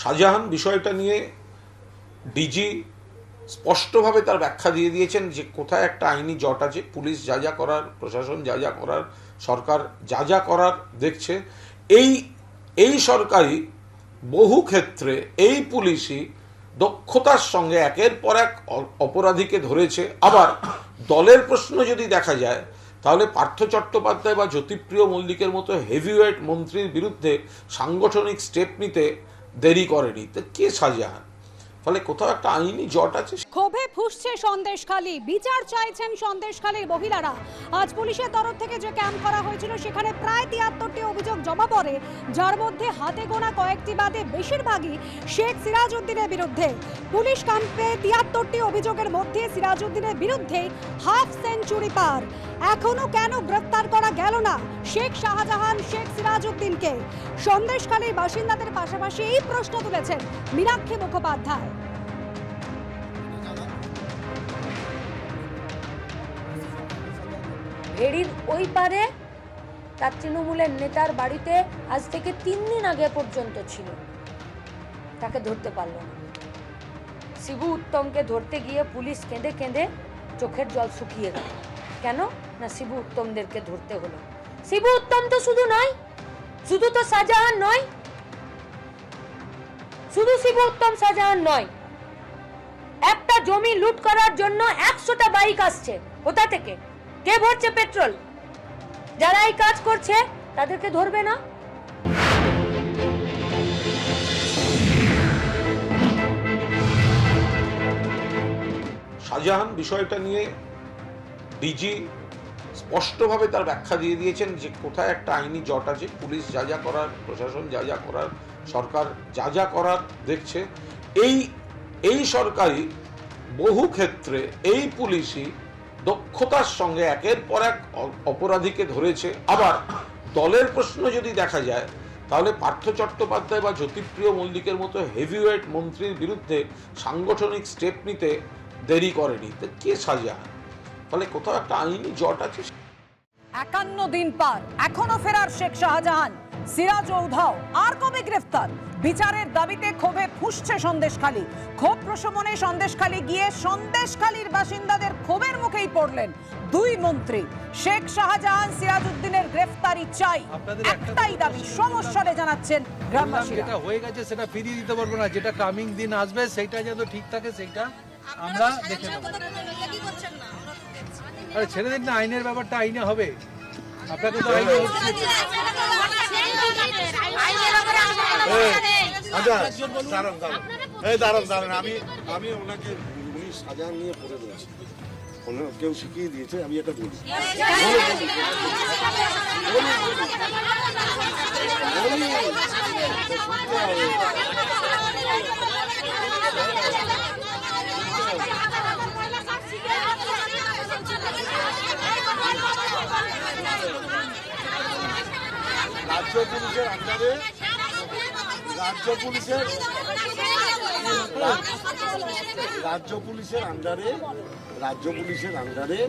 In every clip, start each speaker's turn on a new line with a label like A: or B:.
A: শাহজাহান বিষয়টা নিয়ে ডিজি স্পষ্টভাবে তার ব্যাখ্যা দিয়ে দিয়েছেন যে কোথায় একটা আইনি জট আছে, পুলিশ যা যা করার, প্রশাসন যা যা করার, সরকার যা যা করার দেখছে। এই এই সরকারি বহু ক্ষেত্রে এই পুলিশই দক্ষতার সঙ্গে একের পর এক অপরাধীকে ধরেছে। আবার দলের প্রশ্ন যদি দেখা যায়, তাহলে পার্থ চট্টোপাধ্যায় বা জ্যোতিপ্রিয় মল্লিকের মতো হেভিওয়েট মন্ত্রীর বিরুদ্ধে সাংগঠনিক স্টেপ নিতে দেরি করেনি তো কে শাহজাহান ফলে কোথাও একটা আইনি জট আছে।
B: ক্ষোভে ফুসছে সন্দেশখালী। বিচার চাইছেন সন্দেশখালীর মহিলারা। আজ পুলিশের তরফ থেকে যে ক্যাম্প করা হয়েছিল, সেখানে প্রায় তিয়াত্তরটি অভিযোগ জমা পড়ে, যার মধ্যে হাতে গোনা কয়েকটি বাদে বেশিরভাগই শেখ সিরাজউদ্দিনের বিরুদ্ধে। পুলিশ ক্যাম্পে তিয়াত্তরটি অভিযোগের মধ্যে সিরাজউদ্দিনের বিরুদ্ধে হাফ সেঞ্চুরি পার। এখনও কেন গ্রেফতার করা গেল না শেখ শাহজাহান, শেখ সিরাজউদ্দিনকে? সন্দেশখালীর বাসিন্দাদের পাশাপাশি এই প্রশ্ন তুলেছেন মীনাক্ষী মুখোপাধ্যায়।
C: ভেড়ির ওই পারে, তার তৃণমূলের নেতার বাড়িতে আজ থেকে তিন দিন আগে পর্যন্ত ছিল। তাকে ধরতে পারল না। শিবু উত্তমকে ধরতে গিয়ে পুলিশ কেঁদে কেঁদে চোখের জল শুকিয়ে গেল। কেন? না, শিবু উত্তমদেরকে ধরতে হলো। শিবু উত্তম তো শুধু নয়, শুধু তো শাহজাহান নয়। শুধু শিবু উত্তম শাহজাহান নয়। একটা জমি লুট করার জন্য একশোটা বাইক আসছে। কোথা থেকে? কে ভরছে পেট্রোল? যারা এই কাজ করছে, তাদেরকে ধরবে না?
A: শাহজাহান, বিষয়টা নিয়ে ডিজি স্পষ্টভাবে তার ব্যাখ্যা দিয়ে দিয়েছেন যে কোথায় একটা আইনি জট আছে। পুলিশ যা যা করার, প্রশাসন যা যা করার, সরকার যা যা করার দেখছে। এই এই সরকারি বহু ক্ষেত্রে এই পুলিশই দক্ষতার সঙ্গে একের পর এক অপরাধীকে ধরেছে। আবার দলের প্রশ্ন যদি দেখা যায়, তাহলে পার্থ চট্টোপাধ্যায় বা জ্যোতিপ্রিয় মল্লিকের মতো হেভিওয়েট মন্ত্রীর বিরুদ্ধে সাংগঠনিক স্টেপ নিতে দেরি করেনি। তো কে সাজা ফলে কোথাও একটা আইনি জট আছে?
B: একান্ন দিন পার, এখনও ফেরার শেখ শাহজাহান। সিরাজ উধাও আর কবে গ্রেফতার? বিচারের দাবিতে ক্ষোভে ফুসছে সন্দেশখালী। ক্ষোভ প্রশমনে সন্দেশখালী গিয়ে সন্দেশখালীর বাসিন্দাদের ক্ষোভের মুখেই পড়লেন দুই মন্ত্রী। শেখ শাহজাহান সিরাজউদ্দিনের গ্রেফতারি চাই। একটাই দাবি সমস্যারে জানাচ্ছেন গ্রামবাসীরা।
D: যেটা হয়ে গেছে সেটা ফিরিয়ে দিতে পারব না যেটা কামিং দিন আসবে সেইটা যেন ঠিক থাকে সেইটা আমরা দেখে নেব। আরে ছেড়ে দিন না আইনের ব্যাপারটা আইনে হবে। আপনাকে তো আইনে
E: আচ্ছা দাঁড়ান দাঁড়ান এই দাঁড়ান দাঁড়ান আমি আমি ওনাকে উনি সাজান নিয়ে পড়ে রয়েছে কেউ শিখিয়ে দিয়েছে আমি এটা বলি। রাজ্য পুলিশের আন্ডারে রাজ্য পুলিশের রাজ্য পুলিশের আন্ডারে রাজ্য পুলিশের আন্ডারে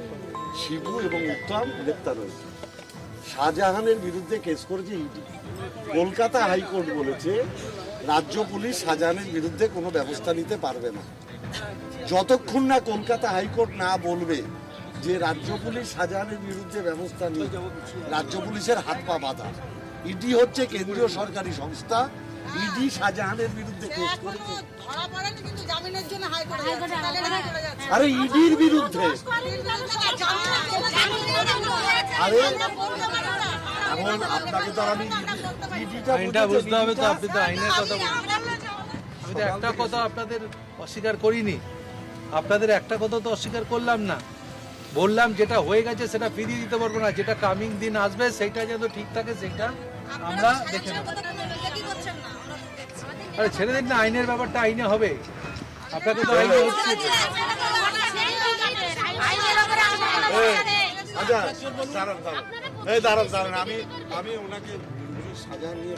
E: শিবু এবং উত্তম গ্রেপ্তার হয়েছে। শাহজাহানের বিরুদ্ধে কেস করেছে ইডি। কলকাতা হাইকোর্ট বলেছে, রাজ্য পুলিশ শাহজাহানের বিরুদ্ধে কোনো ব্যবস্থা নিতে পারবে না। যতক্ষণ না কলকাতা হাইকোর্ট না বলবে যে রাজ্য পুলিশ শাহজাহানের বিরুদ্ধে ব্যবস্থা নিয়ে, রাজ্য পুলিশের হাত পা বাঁধা। ইডি হচ্ছে কেন্দ্রীয় সরকারি সংস্থা। ইডি শাহজাহানের বিরুদ্ধে কেস করেছে।
F: ধরা পড়েনি কিন্তু জামিনের জন্য হাইকোর্টে যাচ্ছে তাহলে না চলে যাচ্ছে।
E: আরে ইডির বিরুদ্ধে। আরে এখন আপনাকে তো আমি ইডিটা
D: আইনটা বুঝতে হবে তো আপনি তো আইনের কথা বলছেন। আমি তো একটা কথা আপনাদের অস্বীকার করিনি। আপনাদের একটা কথা তো অস্বীকার করলাম না। বললাম যেটা হয়ে গেছে সেটা ফিরিয়ে দিতে পারব না যেটা কামিং দিন আসবে সেইটা যেন ঠিক থাকে সেইটা আমরা দেখে নেব। আরে ছেড়ে দিন না আইনের ব্যাপারটা আইনে হবে। আপনাকে তো আইনে হচ্ছে।
E: আচ্ছা দাঁড়ান দাঁড়ান। এই দাঁড়ান দাঁড়ান। আমি আমি ওনাকে সাজান নিয়ে